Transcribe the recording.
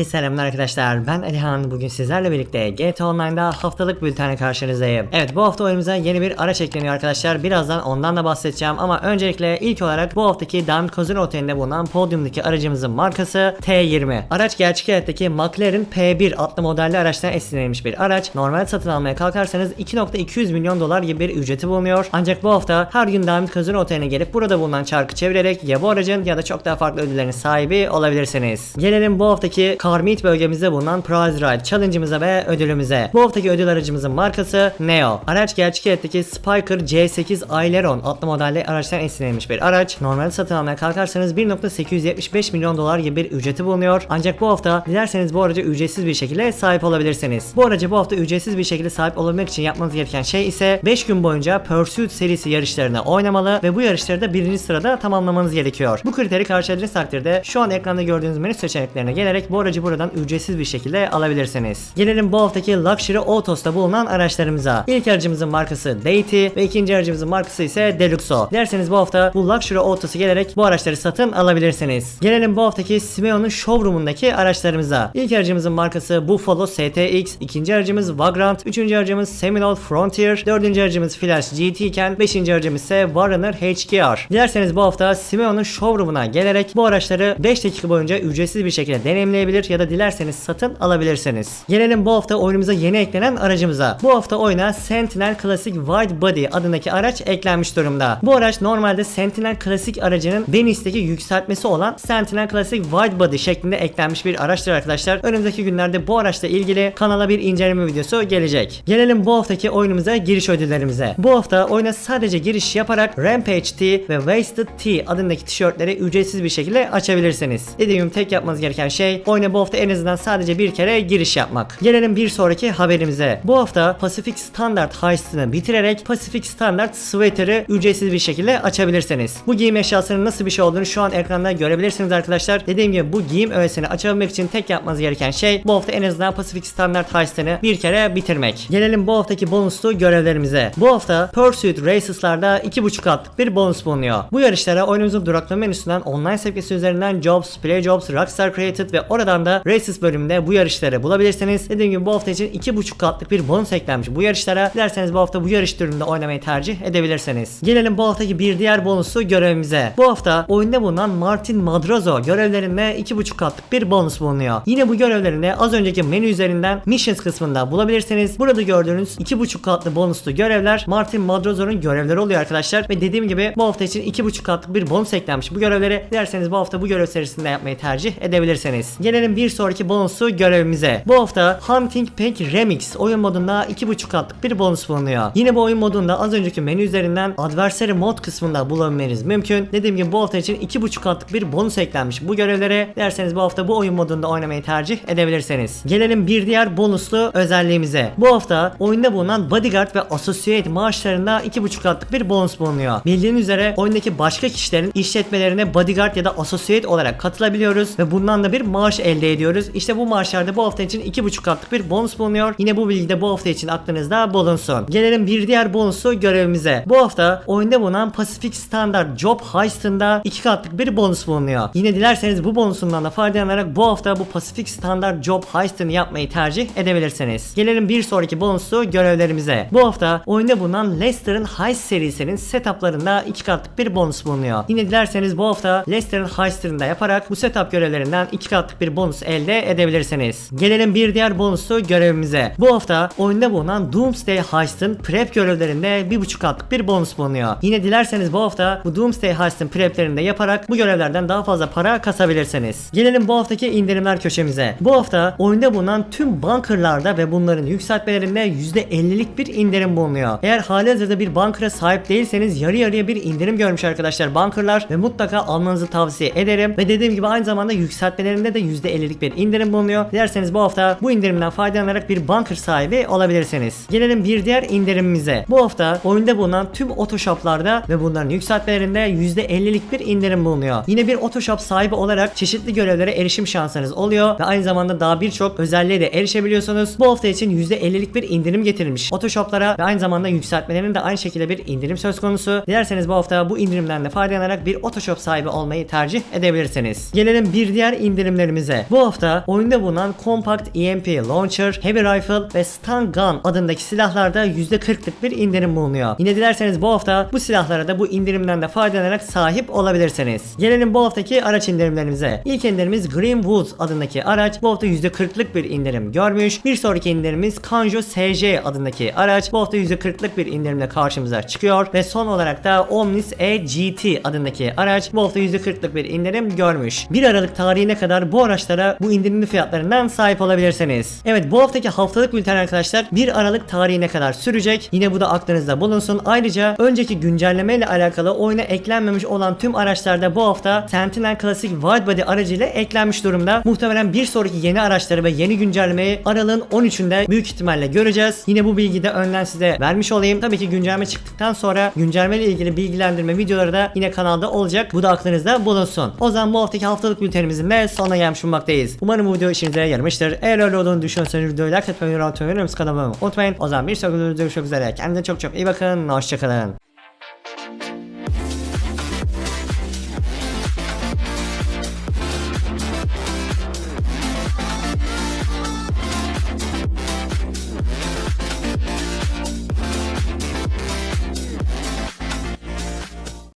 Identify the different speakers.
Speaker 1: Herkese selamlar arkadaşlar. Ben Alihan. Bugün sizlerle birlikte GTA Online'da haftalık bültenle karşınızdayım. Evet bu hafta oyunumuza yeni bir araç ekleniyor arkadaşlar. Birazdan ondan da bahsedeceğim ama öncelikle ilk olarak bu haftaki Diamond Casino Oteli'nde bulunan podyumdaki aracımızın markası T20. Araç gerçek hayattaki McLaren P1 adlı modelli araçtan esinlenmiş bir araç. Normal satın almaya kalkarsanız 2.200 milyon dolar gibi bir ücreti bulunuyor. Ancak bu hafta her gün Diamond Casino Oteli'ne gelip burada bulunan çarkı çevirerek ya bu aracın ya da çok daha farklı ödüllerin sahibi olabilirsiniz. Gelelim bu haftaki Car Meet bölgemizde bulunan Prize Ride challenge'ımıza ve ödülümüze. Bu haftaki ödül aracımızın markası Neo. Araç gerçek hayattaki Spiker C8 Aileron adlı modelde araçtan esinlenmiş bir araç. Normalde satın almaya kalkarsanız 1.875 milyon dolar gibi bir ücreti bulunuyor. Ancak bu hafta dilerseniz bu araca ücretsiz bir şekilde sahip olabilirsiniz. Bu araca bu hafta ücretsiz bir şekilde sahip olabilmek için yapmanız gereken şey ise 5 gün boyunca Pursuit serisi yarışlarını oynamalı ve bu yarışları da birinci sırada tamamlamanız gerekiyor. Bu kriteri karşıladığınız takdirde şu an ekranda gördüğünüz menü seçeneklerine gelerek bu aracı buradan ücretsiz bir şekilde alabilirsiniz. Gelelim bu haftaki Luxury Autos'ta bulunan araçlarımıza. İlk aracımızın markası Deity ve ikinci aracımızın markası ise Deluxo. Dilerseniz bu hafta bu Luxury Autos'a gelerek bu araçları satın alabilirsiniz. Gelelim bu haftaki Simeon'un showroom'undaki araçlarımıza. İlk aracımızın markası Buffalo STX, ikinci aracımız Vagrant, üçüncü aracımız Seminole Frontier, dördüncü aracımız Flash GT iken beşinci aracımız ise Warrener HKR. Dilerseniz bu hafta Simeon'un showroom'una gelerek bu araçları 5 dakika boyunca ücretsiz bir şekilde deneyimleyebilir ya da dilerseniz satın alabilirsiniz. Gelelim bu hafta oyunumuza yeni eklenen aracımıza. Bu hafta oyuna Sentinel Classic Wide Body adındaki araç eklenmiş durumda. Bu araç normalde Sentinel Classic aracının Venice'deki yükseltmesi olan Sentinel Classic Wide Body şeklinde eklenmiş bir araçtır arkadaşlar. Önümüzdeki günlerde bu araçla ilgili kanala bir inceleme videosu gelecek. Gelelim bu haftaki oyunumuza giriş ödüllerimize. Bu hafta oyuna sadece giriş yaparak Rampage T ve Wasted T adındaki tişörtleri ücretsiz bir şekilde açabilirsiniz. Dediğim tek yapmanız gereken şey oyuna bu hafta en azından sadece bir kere giriş yapmak. Gelelim bir sonraki haberimize. Bu hafta Pacific Standard Heist'ını bitirerek Pacific Standard Sweater'ı ücretsiz bir şekilde açabilirsiniz. Bu giyim eşyasının nasıl bir şey olduğunu şu an ekranda görebilirsiniz arkadaşlar. Dediğim gibi bu giyim öğesini açabilmek için tek yapmanız gereken şey bu hafta en azından Pacific Standard Heist'ını bir kere bitirmek. Gelelim bu haftaki bonuslu görevlerimize. Bu hafta Pursuit Races'larda 2.5 atlık bir bonus bulunuyor. Bu yarışlara oyunumuzun duraklama menüsünden online sekmesi üzerinden Jobs, Play Jobs, Rockstar Created ve oradan da Races bölümünde bu yarışları bulabilirsiniz. Dediğim gibi bu hafta için 2.5 katlık bir bonus eklenmiş bu yarışlara. Dilerseniz bu hafta bu yarış türünde oynamayı tercih edebilirsiniz. Gelelim bu haftaki bir diğer bonuslu görevimize. Bu hafta oyunda bulunan Martin Madrazo görevlerinde 2.5 katlık bir bonus bulunuyor. Yine bu görevlerini az önceki menü üzerinden Missions kısmında bulabilirsiniz. Burada gördüğünüz 2.5 katlı bonuslu görevler Martin Madrazo'nun görevleri oluyor arkadaşlar. Ve dediğim gibi bu hafta için 2.5 katlık bir bonus eklenmiş bu görevleri. Dilerseniz bu hafta bu görev serisinde yapmayı tercih edebilirsiniz. Gelelim bir sonraki bonuslu görevimize. Bu hafta Hunting Pack Remix oyun modunda 2.5 katlık bir bonus bulunuyor. Yine bu oyun modunda az önceki menü üzerinden Adversary Mod kısmında bulabilmeniz mümkün. Dediğim gibi bu hafta için 2.5 katlık bir bonus eklenmiş bu görevlere. Dilerseniz bu hafta bu oyun modunda oynamayı tercih edebilirsiniz. Gelelim bir diğer bonuslu özelliğimize. Bu hafta oyunda bulunan Bodyguard ve Associate maaşlarında 2.5 katlık bir bonus bulunuyor. Bildiğiniz üzere oyundaki başka kişilerin işletmelerine Bodyguard ya da Associate olarak katılabiliyoruz ve bundan da bir maaş elde ediyoruz. İşte bu maaşlarda bu hafta için 2.5 katlık bir bonus bulunuyor. Yine bu bilgi de bu hafta için aklınızda bulunsun. Gelelim bir diğer bonuslu görevimize. Bu hafta oyunda bulunan Pacific Standard Job Heist'ında 2 katlık bir bonus bulunuyor. Yine dilerseniz bu bonusundan da faydalanarak bu hafta bu Pacific Standard Job Heist'ını yapmayı tercih edebilirsiniz. Gelelim bir sonraki bonuslu görevlerimize. Bu hafta oyunda bulunan Leicester'ın Heist serisinin setuplarında 2 katlık bir bonus bulunuyor. Yine dilerseniz bu hafta Leicester'ın Heist'ını da yaparak bu setup görevlerinden 2 katlık bir bonus elde edebilirsiniz. Gelelim bir diğer bonuslu görevimize. Bu hafta oyunda bulunan Doomsday Heist'ın prep görevlerinde 1.5 katlık bir bonus bulunuyor. Yine dilerseniz bu hafta bu Doomsday Heist'ın preplerini de yaparak bu görevlerden daha fazla para kasabilirsiniz. Gelelim bu haftaki indirimler köşemize. Bu hafta oyunda bulunan tüm bunkerlarda ve bunların yükseltmelerinde %50'lik bir indirim bulunuyor. Eğer halihazırda bir bunker'a sahip değilseniz yarı yarıya bir indirim görmüş arkadaşlar bunkerlar ve mutlaka almanızı tavsiye ederim. Ve dediğim gibi aynı zamanda yükseltmelerinde de %50'lik bir indirim bulunuyor. Dilerseniz bu hafta bu indirimden faydalanarak bir bunker sahibi olabilirsiniz. Gelelim bir diğer indirimimize. Bu hafta oyunda bulunan tüm otoshoplarda ve bunların yükseltmelerinde %50'lik bir indirim bulunuyor. Yine bir otoshop sahibi olarak çeşitli görevlere erişim şansınız oluyor ve aynı zamanda daha birçok özelliğe de erişebiliyorsunuz. Bu hafta için %50'lik bir indirim getirilmiş otoshoplara ve aynı zamanda yükseltmelerinin de aynı şekilde bir indirim söz konusu. Dilerseniz bu hafta bu indirimden de faydalanarak bir otoshop sahibi olmayı tercih edebilirsiniz. Gelelim bir diğer indirimlerimize. Bu hafta oyunda bulunan Compact EMP Launcher, Heavy Rifle ve Stun Gun adındaki silahlarda %40'lık bir indirim bulunuyor. Yine dilerseniz bu hafta bu silahlara da bu indirimden de faydalanarak sahip olabilirsiniz. Gelelim bu haftaki araç indirimlerimize. İlk indirimiz Green Woods adındaki araç bu hafta %40'lık bir indirim görmüş. Bir sonraki indirimimiz Kanjo SJ adındaki araç bu hafta %40'lık bir indirimle karşımıza çıkıyor. Ve son olarak da Omnis E-GT adındaki araç bu hafta %40'lık bir indirim görmüş. 1 Aralık tarihine kadar bu araçlara bu indirimli fiyatlarından sahip olabilirsiniz. Evet bu haftaki haftalık bülten arkadaşlar 1 Aralık tarihine kadar sürecek. Yine bu da aklınızda bulunsun. Ayrıca önceki güncelleme ile alakalı oyuna eklenmemiş olan tüm araçlarda bu hafta Sentinel Classic Widebody aracıyla eklenmiş durumda. Muhtemelen bir sonraki yeni araçları ve yeni güncellemeyi aralığın 13'ünde büyük ihtimalle göreceğiz. Yine bu bilgiyi de önden size vermiş olayım. Tabii ki güncelleme çıktıktan sonra güncelleme ile ilgili bilgilendirme videoları da yine kanalda olacak. Bu da aklınızda bulunsun. O zaman bu haftaki haftalık bültenimizin de sonuna gelmiş bulunmaktayız. Umarım bu video işinize yaramıştır. Eğer öyle olduğunu düşünüyorsanız videoyu like atmayı, yorum kanalıma unutmayın. O zaman bir sonraki videoda görüşmek üzere. Kendinize çok çok iyi bakın. Hoşçakalın.